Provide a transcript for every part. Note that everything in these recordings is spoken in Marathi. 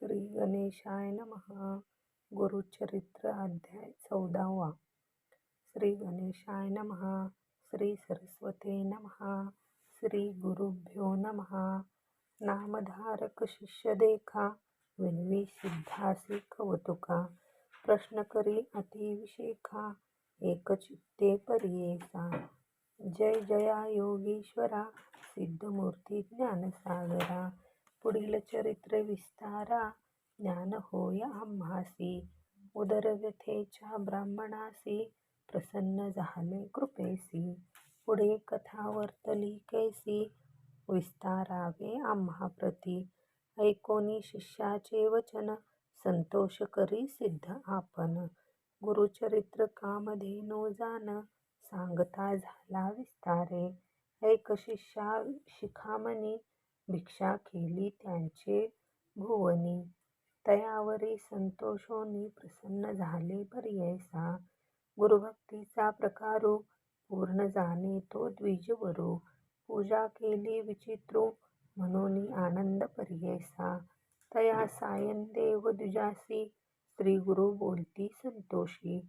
श्री गणेशाय नमः. गुरुचरित्र अध्याय चौदावा. श्री गणेशाय नमः. श्री सरस्वते नमः. श्री गुरुभ्यो नमः. नामधारक शिष्य देखा विनवी सिद्धासी कवतुका प्रश्न करी अतिविशेखा एकचित्ते परियेसा. जय जया योगीश्वरा सिद्धमूर्ती ज्ञानसागरा. पुढील चरित्र विस्तारा ज्ञान होय आम्हासी. उदरव्यथेच्या ब्राह्मणासी प्रसन्न झाले कृपेसी. पुढे कथा वर्तली कैसी विस्तारावे आम्हा प्रती. ऐकोनी शिष्याचे वचन संतोष करी सिद्ध आपण गुरुचरित्र कामधेनो जान सांगता झाला विस्तारे. ऐक शिष्या शिखामणी भिक्षा केली त्यांचे भुवनी. तयावरी संतोषोनी प्रसन्न झाले बरियैसा गुरुभक्तीचा प्रकारू पूर्ण जाणे तो द्विजवरू. पूजा केली विचित्रू म्हणून आनंद परियैसा तया सायन देव द्विजासी श्री गुरु बोलती संतोषी.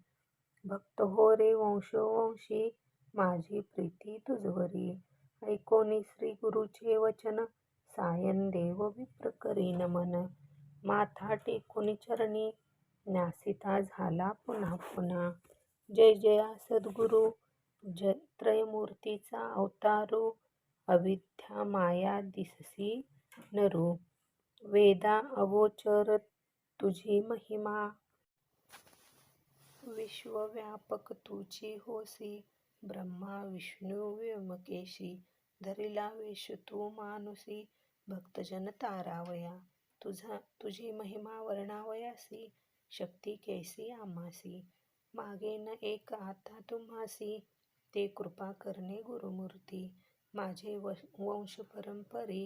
भक्त हो रे वंशोवंशी माझी प्रीती तुझवरी. ऐकोनी श्री गुरुचे वचन सायन देव विप्र करी नमन. माथा टेकुनी चरणी न्यासिता झाला पुन्हा पुन्हा. जय जया सद्गुरु ज त्रयमूर्तीचा अवतारू अविद्या माया दिससी नरू. वेदा अवोचर तुझी महिमा. विश्वव्यापक तुझी होसी ब्रह्मा विष्णू व्योमकेशी धरिला वेश तू मानुसी. भक्तजन तारावया तुझा तुझी महिमा वर्णावयासी शक्ती कैसी आम्हासी मागे न एक आता तुम्हासी ते कृपा करणे गुरुमूर्ती माझे वंश परंपरी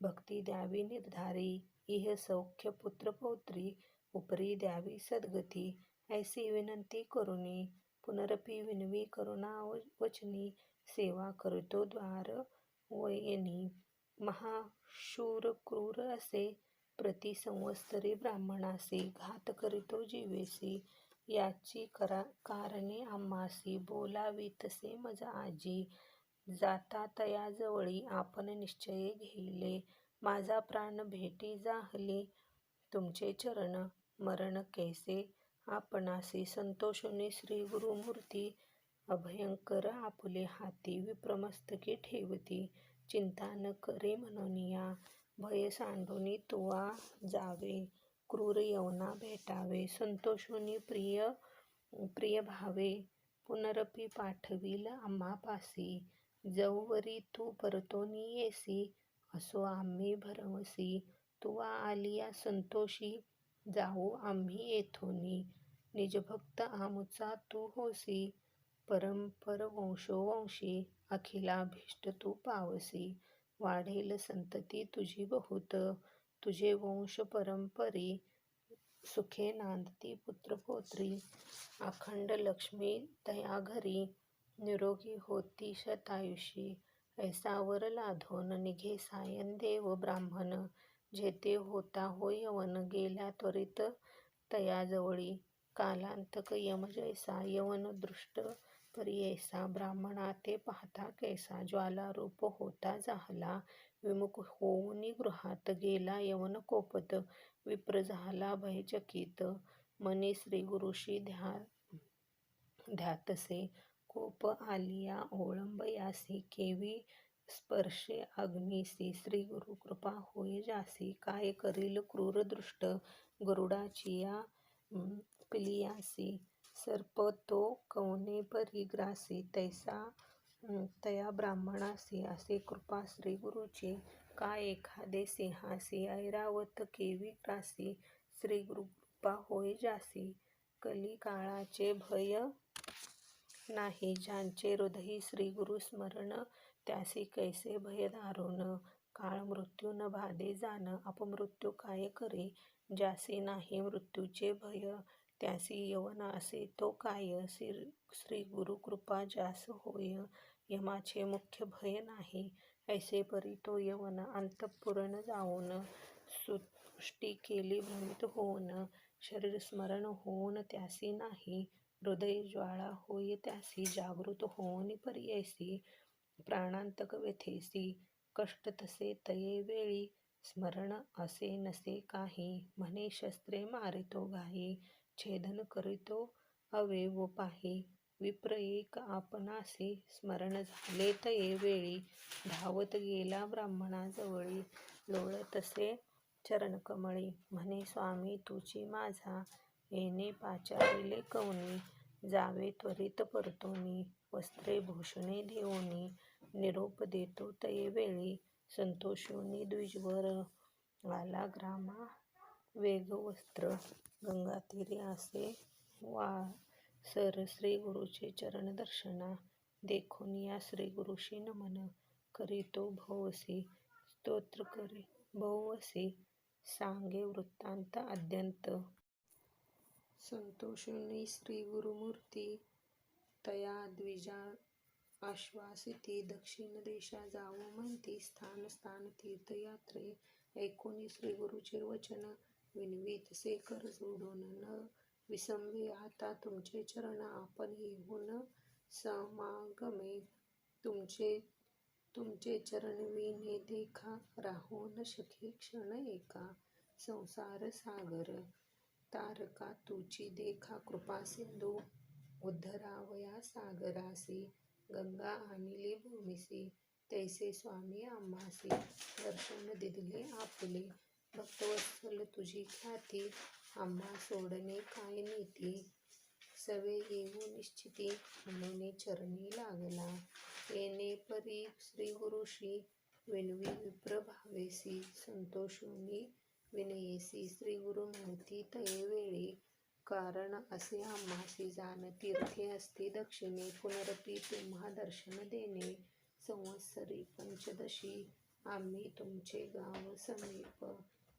भक्ती द्यावी निर्धारी इह सौख्य पुत्र पौत्री उपरी द्यावी सद्गती ऐसी विनंती करुणी पुनरपी विनवी करुणा वचनी सेवा करतो द्वार वयनी महाशूर क्रूर असे प्रति संवत्सरी ब्राह्मणासी घात करीतो जीवेसी. याची करा कारणे आम्हासी. बोलावी तसे मज आजी. जाता तयाजवळी आपण निश्चय घेईले माझा प्राण भेटी जाहली. तुमचे चरण मरण कैसे? आपणासी संतोषुनी श्री गुरुमूर्ती. अभयंकर आपले हाती विप्रमस्तकी ठेवती. चिंता न करे म्हणूनिया भय सांडूनी तुवा जावे. क्रूर यवना भेटावे. संतोषुनी प्रिय प्रिय भावे. पुनरपी पाठविल आम्हापासी जववरी तू परतोनी येसी. असो आम्ही भरवसी. तुवा आलिया संतोषी. जाऊ आम्ही येथोनी. निजभक्त आमुचा तू होसी. परंपर वंशोवंशी अखिलाभीष्ट तू पावसी. वाढेल संतती तुझी बहुत. तुझे वंश परंपरी सुखे नांदती पुत्रपोत्री. अखंड लक्ष्मी तया घरी निरोगी होती शतायुषी. ऐसावर लाधोन निघे सायन देव ब्राह्मण. जेते होता हो यवन गेल्या त्वरित तयाजवळी. कालांतक यम जैसा यवन दृष्ट परियैसा ब्राह्मणा ते पाहता कैसा ज्वालारूप होता झाला. विमुख होऊन गृहात गेला यवन कोपत. विप्र झाला भयचकित. मनी श्री गुरुशी ध्या ध्यातसे. कोप आलिया ओळंबयासी केवी स्पर्शे अग्निसी. श्री गुरु कृपा होय जासी. काय करील क्रूरदृष्ट गरुडाची गरुडाचिया पिलियासी. सर्प तो कवने परी ग्रासी तैसा तया ब्राह्मणासी असे कृपा श्री गुरुची का एखादे सिंहासी ऐरावत केवी ग्रासी श्री गुरुकृपा होय जासी. कली काळाचे भय नाही ज्यांचे हृदयी श्री गुरु स्मरण त्यासी कैसे भय दारुण काळ मृत्यू न भादे जाण अपमृत्यू काय करे? ज्यासी नाही मृत्यूचे भय त्यासी यवन असे तो काय श्री गुरु कृपा जास होय यमाचे मुख्य भय नाही. ऐसे परी तो यवन अंतपूर्ण जाऊन सुष्टी केली भ्रमित होऊन. शरीर स्मरण होऊन त्यासी नाही. हृदय ज्वाळा होय त्यासी जागृत होऊन पर्ययसी. प्राणांतक व्यथेसी. कष्ट तसे तये वेळी. स्मरण असे नसे काही. म्हणे शस्त्रे मारितो घाई छेदन करीतो अवेव पाहि विप्र एक आपणासी स्मरण झाले तये वेळी धावत गेला ब्राह्मणाजवळी. लोळतसे चरणकमळी म्हणे स्वामी तुझी माझा येणे पाचारिले कवनी. जावे त्वरित परतोनी वस्त्रे भूषणे देऊनी. निरोप देतो तये वेळी संतोषोनी द्विजवर आला ग्रामा वेगवस्त्र गंगातीरी असे वासर श्री गुरुचे चरण दर्शना देखोनिया श्री गुरुशी नमन करीतो भोवसी स्तोत्र करी भोवसी सांगे वृत्तांत आद्यंत संतोषिणी श्री गुरुमूर्ती तया द्विजा आश्वासिती दक्षिण देशा जावो म्हणती स्थान स्थान तीर्थयात्रे ऐकोनी श्री गुरुचे वचन विनवीत कर सोडून न विसंबे आता तुमचे चरण आपण येऊन समागमे. तुमचे तुमचे चरण विने देखा. राहू न शके क्षण एका संसार सागर. तारका तुची देखा. कृपा सिंधू उद्धरावया सागरासी. गंगा आणिली भूमिसी तैसे स्वामी आम्हासी. दर्शन दिदले आपले. भक्तवत्सल तुझी ख्याती आम्हा सोडणे काय नीती? सवे येऊ निश्चिती म्हणून चरणी लागला. येणे परी श्री गुरुशी विनवी विप्र भावेसी संतोषोनी विनयेसी श्री गुरु म्हणती तये वेळी कारण असे आम्हाशी जाण तीर्थे असते दक्षिणे पुनरपी तुम्हा दर्शन देणे. संवत्सरी पंचदशी आम्ही तुमचे गाव समीप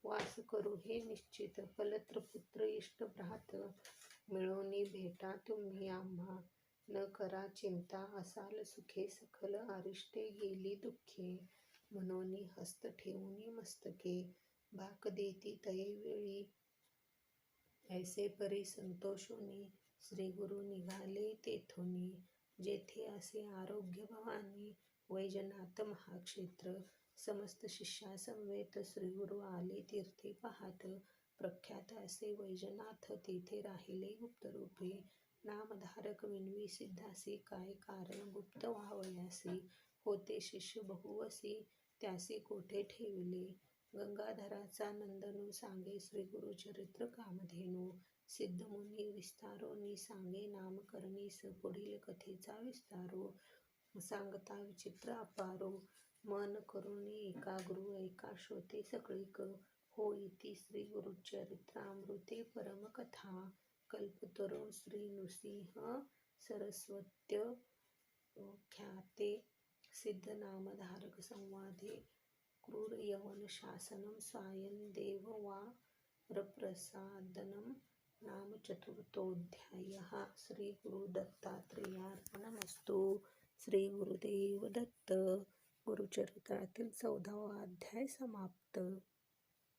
वास करू हे निश्चित. कलत्र पुत्र इष्ट भ्रात भेटा तुम्ही आम्हा. न करा चिंता असाल सुखे सखल अरिष्टे गेली दुःखे. म्हणून हस्त ठेवणी मस्तके. भाक देती तये वेळी. ऐसे परी संतोषोनी. श्री गुरु निघाले तेथोनी. जेथे असे आरोग्य भवानी वैजनाथ महाक्षेत्र. समस्त शिष्यासमवेत श्रीगुरु आले तीर्थे पाहत. प्रख्यात असे वैजनाथ तेथे राहिले गुप्तरूपे. नामधारक विनवी सिद्धासी काय कारण गुप्त व्हावयासी? होते शिष्य बहुवसी त्यासी कोठे ठेविले? गंगाधराचा नंदनू सांगे श्री गुरुचरित्र कामधेनू. सिद्धमुनी विस्तारोनी सांगे नामकरणीस पुढील कथेचा विस्तारो. सांगता विचित्र अपारो. मन करुणी एकाग्रू एका श्रोते सकळीक होई ती श्री गुरुचरित्रामृते परमकथा. कल्पतरो श्री नृसिंह सरस्वत्य ख्याते सिद्ध नामधारक संवादे. क्रूर यवन शासनं सायन देव वारप्रसादनं नाम चतुर्थोऽध्यायः. श्री गुरु दत्तात्रेयार्पणमस्तु श्री गुरुदेव दत्त गुरुचरित्रातील चौदावा अध्याय समाप्त.